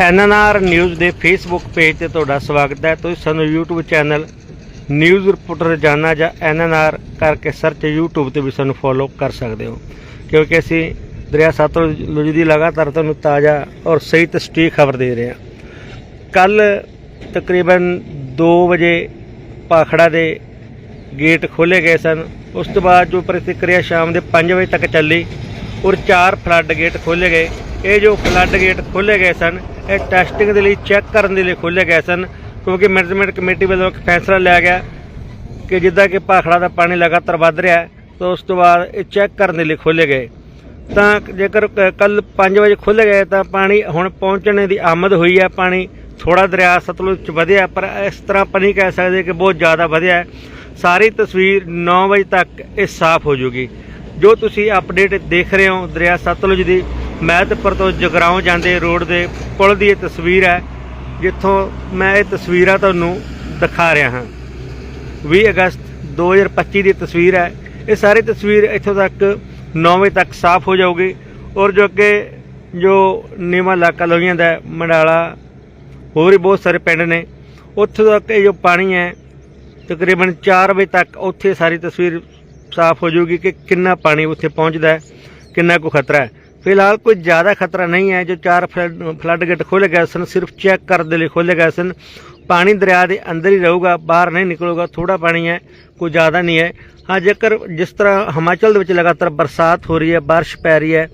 NNR news ਦੇ Facebook page ਤੇ ਤੁਹਾਡਾ ਸਵਾਗਤ ਹੈ। ਤੁਸੀਂ ਸਾਨੂੰ YouTube ਚੈਨਲ ਨਿਊਜ਼ ਰਿਪੋਰਟਰ ਰੋਜ਼ਾਨਾ ਜਾਂ ਐਨਐਨਆਰ ਕਰਕੇ ਸਰਚ YouTube ਤੇ ਵੀ ਸਾਨੂੰ ਫੋਲੋ ਕਰ ਸਕਦੇ ਹੋ। ਕਿਉਂਕਿ ਅਸੀਂ ਦਰਿਆ ਸਤਲੁਜ ਦੀ ਲਗਾਤਾਰ ਤੁਹਾਨੂੰ ਤਾਜ਼ਾ ਔਰ ਸਹੀ ਤੇ ਸਟੀਕ ਖਬਰ ਦੇ ਰਹੇ ਹਾਂ। ਕੱਲ ਤਕਰੀਬਨ 2 ਵਜੇ ਪਾਖੜਾ ਦੇ ਗੇਟ ਖੋਲੇ ਗਏ ਸਨ। ਉਸ ਤੋਂ ਬਾਅਦ ਜੋ ਪ੍ਰਤੀਕਿਰਿਆ ਸ਼ਾਮ ਦੇ 5 ਵਜੇ ਤੱਕ ਚੱਲੀ ਔਰ ਚਾਰ ਫਲੱਡ ਗੇਟ ਖੋਲੇ ਗਏ। ਇਹ ਜੋ ਫਲੱਡ ਗੇਟ ਖੋਲੇ ਗਏ ਸਨ ਇਹ ਟੈਸਟਿੰਗ ਦੇ ਲਈ ਚੈੱਕ ਕਰਨ ਦੇ ਲਈ ਖੋਲੇ ਗਏ ਸਨ, ਕਿਉਂਕਿ ਮੈਨੇਜਮੈਂਟ ਕਮੇਟੀ ਵੱਲੋਂ ਇੱਕ ਫੈਸਲਾ ਲਿਆ ਗਿਆ ਕਿ ਜਿੱਦਾਂ ਕਿ ਭਾਖੜਾ ਦਾ ਪਾਣੀ ਲਗਾਤਾਰ ਵੱਧ ਰਿਹਾ ਹੈ, ਤਾਂ ਉਸ ਤੋਂ ਬਾਅਦ ਇਹ ਚੈੱਕ ਕਰਨ ਦੇ ਲਈ ਖੋਲੇ ਗਏ। ਤਾਂ ਜੇਕਰ ਕੱਲ 5 ਵਜੇ ਖੁੱਲ੍ਹ ਗਏ, ਤਾਂ ਪਾਣੀ ਹੁਣ ਪਹੁੰਚਣੇ ਦੀ ਆਮਦ ਹੋਈ ਹੈ। ਪਾਣੀ ਥੋੜਾ ਦਰਿਆ ਸਤਲੁਜ ਚ ਵਧਿਆ, ਪਰ ਇਸ ਤਰ੍ਹਾਂ ਆਪਾਂ ਨਹੀਂ ਕਹਿ ਸਕਦੇ ਕਿ ਬਹੁਤ ਜ਼ਿਆਦਾ ਵਧਿਆ ਸਾਰੀ ਤਸਵੀਰ 9 ਵਜੇ ਤੱਕ ਇਹ ਸਾਫ਼ ਹੋ ਜਾਊਗੀ ਜੋ ਤੁਸੀਂ ਅਪਡੇਟ ਦੇਖ ਰਹੇ ਹੋ, ਦਰਿਆ ਸਤਲੁਜ ਦੀ ਮਹਿਤਪੁਰ ਤੋਂ ਜਗਰਾਉਂ ਜਾਂਦੇ ਰੋਡ ਦੇ ਪੁਲ ਦੀ ਇਹ ਤਸਵੀਰ ਹੈ, ਜਿੱਥੋਂ ਮੈਂ ਇਹ ਤਸਵੀਰਾਂ ਤੁਹਾਨੂੰ ਦਿਖਾ ਰਿਹਾ ਹਾਂ। 20 ਅਗਸਤ 2025 ਦੀ ਤਸਵੀਰ ਹੈ। ਇਹ ਸਾਰੀ ਤਸਵੀਰ ਇੱਥੋਂ ਤੱਕ 9 ਵਜੇ ਤੱਕ ਸਾਫ਼ ਹੋ ਜਾਊਗੀ ਔਰ ਜੋ ਅੱਗੇ ਜੋ ਨੀਮਾ ਇਲਾਕਾ ਲੋਹੀਆਂ ਦਾ ਮੰਡਾਲਾ, ਹੋਰ ਵੀ ਬਹੁਤ ਸਾਰੇ ਪਿੰਡ ਨੇ। ਉੱਥੋਂ ਤੱਕ ਇਹ ਜੋ ਪਾਣੀ ਹੈ, ਤਕਰੀਬਨ 4 ਵਜੇ ਤੱਕ ਉੱਥੇ ਸਾਰੀ ਤਸਵੀਰ ਸਾਫ਼ ਹੋ ਜਾਊਗੀ ਕਿ ਕਿੰਨਾ ਪਾਣੀ ਉੱਥੇ ਪਹੁੰਚਦਾ ਹੈ, ਕਿੰਨਾ ਕੋ ਖਤਰਾ ਹੈ। ਫਿਲਹਾਲ ਕੋਈ ਜ਼ਿਆਦਾ ਖਤਰਾ ਨਹੀਂ ਹੈ। ਜੋ ਚਾਰ ਫਲੱਡ ਫਲੱਡ ਗੇਟ ਖੋਲੇ ਗਏ ਸਨ, ਸਿਰਫ ਚੈੱਕ ਕਰਨ ਦੇ ਲਈ ਖੋਲੇ ਗਏ ਸਨ। ਪਾਣੀ ਦਰਿਆ ਦੇ ਅੰਦਰ ਹੀ ਰਹੂਗਾ, ਬਾਹਰ ਨਹੀਂ ਨਿਕਲੂਗਾ ਥੋੜਾ ਪਾਣੀ ਹੈ, ਕੋਈ ਜ਼ਿਆਦਾ ਨਹੀਂ ਹੈ। ਹਾਂ, ਜੇਕਰ ਜਿਸ ਤਰ੍ਹਾਂ ਹਿਮਾਚਲ ਦੇ ਵਿੱਚ ਲਗਾਤਾਰ ਬਰਸਾਤ ਹੋ ਰਹੀ ਹੈ, ਬਾਰਿਸ਼ ਪੈ ਰਹੀ ਹੈ,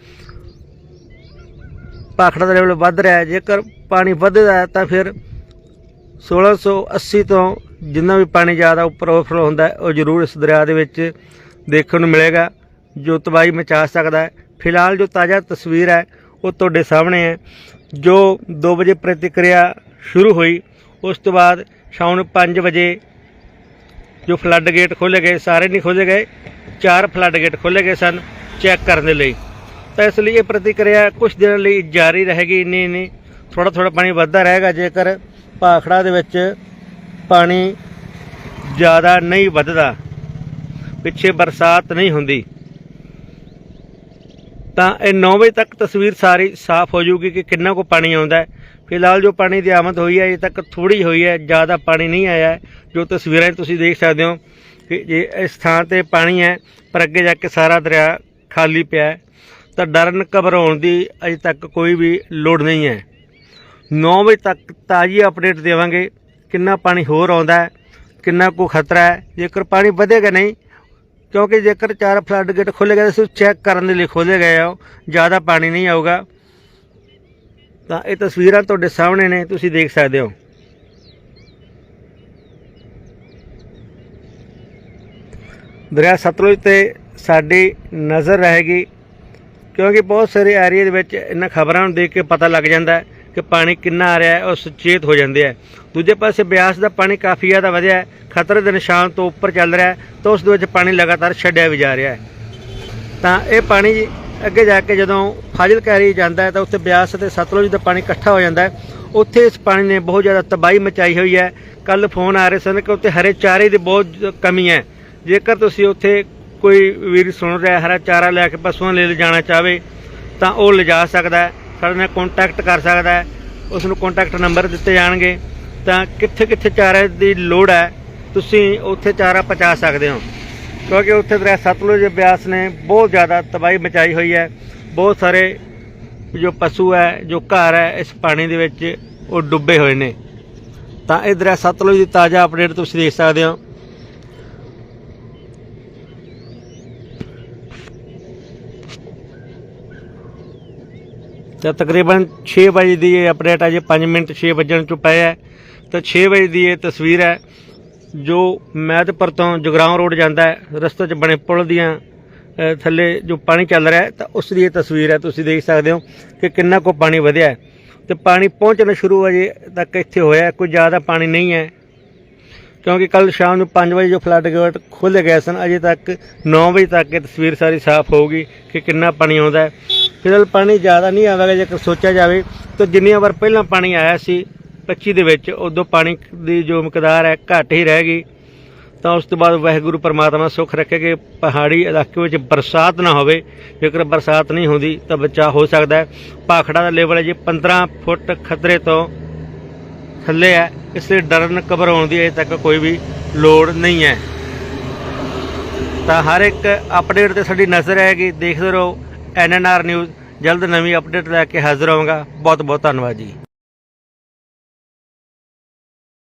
ਭਾਖੜਾ ਦਾ ਲੈਵਲ ਵੱਧ ਰਿਹਾ ਹੈ, ਜੇਕਰ ਪਾਣੀ ਵੱਧਦਾ ਤਾਂ ਫਿਰ 1680 ਤੋਂ ਜਿੰਨਾ ਵੀ ਪਾਣੀ ਜ਼ਿਆਦਾ ਉੱਪਰ ਓਵਰਫਲੋ ਹੁੰਦਾ ਉਹ ਜ਼ਰੂਰ ਇਸ ਦਰਿਆ ਦੇ ਵਿੱਚ ਦੇਖਣ ਨੂੰ ਮਿਲੇਗਾ, ਜੋ ਤਬਾਹੀ ਮਚਾ ਸਕਦਾ ਹੈ। ਫਿਲਹਾਲ ਜੋ ਤਾਜ਼ਾ ਤਸਵੀਰ ਹੈ, ਉਹ ਤੁਹਾਡੇ ਸਾਹਮਣੇ ਹੈ। ਜੋ 2 ਵਜੇ ਪ੍ਰਤੀਕਿਰਿਆ ਸ਼ੁਰੂ ਹੋਈ, ਉਸ ਤੋਂ ਬਾਅਦ ਸ਼ਾਮ ਨੂੰ 5 ਵਜੇ ਜੋ ਫਲੱਡ ਗੇਟ ਖੋਲੇ ਗਏ, ਸਾਰੇ ਨਹੀਂ ਖੋਲੇ ਗਏ, ਚਾਰ ਫਲੱਡ ਗੇਟ ਖੋਲੇ ਗਏ ਸਨ ਚੈੱਕ ਕਰਨ ਦੇ ਲਈ। ਤਾਂ ਇਸ ਲਈ ਇਹ ਪ੍ਰਤੀਕਿਰਿਆ ਕੁਝ ਦਿਨਾਂ ਲਈ ਜਾਰੀ ਰਹੇਗੀ ਇੰਨੀ ਇੰਨੀ ਥੋੜਾ ਥੋੜਾ ਪਾਣੀ ਵੱਧਦਾ ਰਹੇਗਾ, ਜੇਕਰ ਭਾਖੜਾ ਦੇ ਵਿੱਚ ਪਾਣੀ ਜ਼ਿਆਦਾ ਨਹੀਂ ਵੱਧਦਾ, ਪਿੱਛੇ ਬਰਸਾਤ ਨਹੀਂ ਹੁੰਦੀ। ਤਾਂ ਇਹ 9 ਵਜੇ ਤੱਕ ਤਸਵੀਰ ਸਾਰੀ ਸਾਫ਼ ਹੋ ਜਾਊਗੀ ਕਿ ਕਿੰਨਾ ਕੋ ਪਾਣੀ ਆਉਂਦਾ ਹੈ। ਫਿਲਹਾਲ ਜੋ ਪਾਣੀ ਦੀ ਆਮਦ ਹੋਈ ਹੈ ਅਜੇ ਤੱਕ ਥੋੜੀ ਹੋਈ ਹੈ, ਜ਼ਿਆਦਾ ਪਾਣੀ ਨਹੀਂ ਆਇਆ ਜੋ ਤਸਵੀਰਾਂ 'ਚ ਤੁਸੀਂ ਦੇਖ ਸਕਦੇ ਹੋ ਕਿ ਜੇ ਇਸ ਥਾਂ ਤੇ ਪਾਣੀ ਹੈ, ਪਰ ਅੱਗੇ ਜਾ ਕੇ ਸਾਰਾ ਦਰਿਆ ਖਾਲੀ ਪਿਆ ਹੈ। ਤਾਂ ਡਰਨ ਘਬਰਾਉਣ ਦੀ ਅਜੇ ਤੱਕ ਕੋਈ ਵੀ ਲੋੜ ਨਹੀਂ ਹੈ। 9 ਵਜੇ ਤੱਕ ਤਾਜ਼ੀ ਅਪਡੇਟ ਦੇਵਾਂਗੇ ਕਿੰਨਾ ਪਾਣੀ ਹੋਰ ਆਉਂਦਾ ਹੈ, ਕਿੰਨਾ ਕੋ ਖਤਰਾ ਹੈ। ਜੇਕਰ ਪਾਣੀ ਵਧੇਗਾ ਨਹੀਂ ਕਿਉਂਕਿ ਜੇਕਰ ਚਾਰ ਫਲੱਡ ਗੇਟ ਖੋਲੇ ਗਏ ਸਿਰਫ ਚੈੱਕ ਕਰਨ ਦੇ ਲਈ ਖੋਲੇ ਗਏ ਆ ਜ਼ਿਆਦਾ ਪਾਣੀ ਨਹੀਂ ਆਊਗਾ। ਤਾਂ ਇਹ ਤਸਵੀਰਾਂ ਤੁਹਾਡੇ ਸਾਹਮਣੇ ਨੇ, ਤੁਸੀਂ ਦੇਖ ਸਕਦੇ ਹੋ। ਦਰਿਆ ਸਤਲੁਜ ਤੇ ਸਾਡੀ ਨਜ਼ਰ ਰਹੇਗੀ, ਕਿਉਂਕਿ ਬਹੁਤ ਸਾਰੇ ਏਰੀਆ ਦੇ ਵਿੱਚ ਇਹਨਾਂ ਖਬਰਾਂ ਨੂੰ ਦੇਖ ਕੇ ਪਤਾ ਲੱਗ ਜਾਂਦਾ ਹੈ ਕਿ ਪਾਣੀ ਕਿੰਨਾ ਆ ਰਿਹਾ ਹੈ, ਉਹ ਸੁਚੇਤ ਹੋ ਜਾਂਦੇ ਆ। ਦੂਜੇ ਪਾਸੇ ਬਿਆਸ ਦਾ ਪਾਣੀ ਕਾਫੀ ਜ਼ਿਆਦਾ ਵਧਿਆ ਹੈ, ਖਤਰੇ ਦੇ ਨਿਸ਼ਾਨ ਤੋਂ ਉੱਪਰ ਚੱਲ ਰਿਹਾ ਹੈ, ਤਾਂ ਉਸ ਦੇ ਵਿੱਚ ਪਾਣੀ ਲਗਾਤਾਰ ਛੱਡਿਆ ਵੀ ਜਾ ਰਿਹਾ ਹੈ। ਤਾਂ ਇਹ ਪਾਣੀ ਅੱਗੇ ਜਾ ਕੇ ਜਦੋਂ ਫਾਜ਼ਿਲ ਕੈਰੀ ਜਾਂਦਾ ਹੈ, ਤਾਂ ਉੱਥੇ ਬਿਆਸ ਅਤੇ ਸਤਲੁਜ ਦਾ ਪਾਣੀ ਇਕੱਠਾ ਹੋ ਜਾਂਦਾ ਹੈ। ਉੱਥੇ ਇਸ ਪਾਣੀ ਨੇ ਬਹੁਤ ਜ਼ਿਆਦਾ ਤਬਾਹੀ ਮਚਾਈ ਹੋਈ ਹੈ। ਕੱਲ ਫੋਨ ਆ ਰਹੇ ਸਨ ਕਿ ਉੱਥੇ ਹਰੇ ਚਾਰੇ ਦੀ ਬਹੁਤ ਕਮੀ ਹੈ। ਜੇਕਰ ਤੁਸੀਂ ਉੱਥੇ ਕੋਈ ਵੀਰ ਸੁਣ ਰਿਹਾ, ਹਰਾ ਚਾਰਾ ਲੈ ਕੇ ਪਸ਼ੂਆਂ ਲਈ ਲਿਜਾਣਾ ਚਾਹਵੇ, ਤਾਂ ਉਹ ਲਿਜਾ ਸਕਦਾ ਹੈ। ਸਾਡੇ ਨਾਲ ਕੰਟੈਕਟ ਕਰ ਸਕਦਾ ਹੈ। ਉਸ ਨੂੰ ਕੰਟੈਕਟ ਨੰਬਰ ਦਿੱਤੇ ਜਾਣਗੇ। ਤਾਂ ਕਿੱਥੇ ਕਿੱਥੇ ਚਾਰੇ ਦੀ ਲੋੜ ਹੈ, ਤੁਸੀਂ ਉੱਥੇ ਚਾਰਾ ਪਹੁੰਚਾ ਸਕਦੇ ਹੋ। ਕਿਉਂਕਿ ਉੱਥੇ ਦਰਿਆ ਸਤਲੁਜ ਬਿਆਸ ਨੇ ਬਹੁਤ ਜ਼ਿਆਦਾ ਤਬਾਹੀ ਮਚਾਈ ਹੋਈ ਹੈ। ਬਹੁਤ ਸਾਰੇ ਜੋ ਪਸ਼ੂ ਹੈ, ਜੋ ਘਰ ਹੈ, ਇਸ ਪਾਣੀ ਦੇ ਵਿੱਚ ਉਹ ਡੁੱਬੇ ਹੋਏ ਨੇ। ਤਾਂ ਇਹ ਦਰਿਆ ਸਤਲੁਜ ਦੀ ਤਾਜ਼ਾ ਅਪਡੇਟ ਤੁਸੀਂ ਦੇਖ ਸਕਦੇ ਹੋ। ਤਾਂ ਤਕਰੀਬਨ 6 ਵਜੇ ਦੀ ਇਹ ਅਪਡੇਟ ਹੈ ਜੇ 5 ਮਿੰਟ 6 ਵਜਣ ਚ ਪਏ ਹੈ ਤਾਂ 6 ਵਜੇ ਦੀ ਇਹ ਤਸਵੀਰ ਹੈ, ਜੋ ਮਹਿਤਪੁਰ ਤੋਂ ਜਗਰਾਉਂ ਰੋਡ ਜਾਂਦਾ ਹੈ, ਰਸਤੇ 'ਚ ਬਣੇ ਪੁਲ ਦੀਆਂ ਥੱਲੇ ਜੋ ਪਾਣੀ ਚੱਲ ਰਿਹਾ ਤਾਂ ਉਸ ਦੀ ਇਹ ਤਸਵੀਰ ਹੈ। ਤੁਸੀਂ ਦੇਖ ਸਕਦੇ ਹੋ ਕਿ ਕਿੰਨਾ ਕੋ ਪਾਣੀ ਵਧਿਆ ਹੈ। ਤੇ ਪਾਣੀ ਪਹੁੰਚਣਾ ਸ਼ੁਰੂ ਅਜੇ ਤੱਕ ਇੱਥੇ ਹੋਇਆ ਕੋਈ ਜ਼ਿਆਦਾ ਪਾਣੀ ਨਹੀਂ ਹੈ। ਕਿਉਂਕਿ ਕੱਲ ਸ਼ਾਮ ਨੂੰ 5 ਵਜੇ ਜੋ ਫਲੱਡ ਗੇਟ ਖੋਲ੍ਹੇ ਗਏ ਸਨ, ਅਜੇ ਤੱਕ 9 ਵਜੇ ਤੱਕ ਇਹ ਤਸਵੀਰ ਸਾਰੀ ਸਾਫ਼ ਹੋਊਗੀ ਕਿ ਕਿੰਨਾ ਪਾਣੀ ਆਉਂਦਾ ਹੈ। ਫਿਲਹਾਲ ਪਾਣੀ ਜ਼ਿਆਦਾ ਨਹੀਂ ਆਵੇਗਾ ਜੇਕਰ ਸੋਚਿਆ ਜਾਵੇ ਤਾਂ ਜਿੰਨੀਆਂ ਵਾਰ ਪਹਿਲਾਂ ਪਾਣੀ ਆਇਆ ਸੀ 25 ਦੇ ਵਿੱਚ, ਉਦੋਂ ਪਾਣੀ ਦੀ ਜੋ ਮਕਦਾਰ ਹੈ ਘੱਟ ਹੀ ਰਹਿ ਗਈ। ਤਾਂ ਉਸ ਤੋਂ ਬਾਅਦ ਵਾਹਿਗੁਰੂ ਪਰਮਾਤਮਾ ਸੁੱਖ ਰੱਖੇ ਕਿ ਪਹਾੜੀ ਇਲਾਕੇ ਵਿੱਚ ਬਰਸਾਤ ਨਾ ਹੋਵੇ। ਜੇਕਰ ਬਰਸਾਤ ਨਹੀਂ ਹੁੰਦੀ ਤਾਂ ਬਚਾਅ ਹੋ ਸਕਦਾ ਹੈ। ਭਾਖੜਾ ਦਾ ਲੈਵਲ ਹੈ ਜੀ 15 ਫੁੱਟ ਖਤਰੇ ਤੋਂ ਥੱਲੇ ਹੈ। ਇਸ ਲਈ ਡਰਨ, ਘਬਰਾਉਣ ਦੀ ਅਜੇ ਤੱਕ ਕੋਈ ਵੀ ਲੋੜ ਨਹੀਂ ਹੈ। ਤਾਂ ਹਰ ਇੱਕ ਅਪਡੇਟ ਤੇ ਸਾਡੀ ਨਜ਼ਰ ਹੈਗੀ ਦੇਖਦੇ ਰਹੋ। NNR news. ਜਲਦ ਨਵੀਂ ਅਪਡੇਟ ਲੈ ਕੇ ਹਾਜ਼ਰ ਹੋਵਾਂਗਾ। ਬਹੁਤ ਬਹੁਤ ਧੰਨਵਾਦ ਜੀ।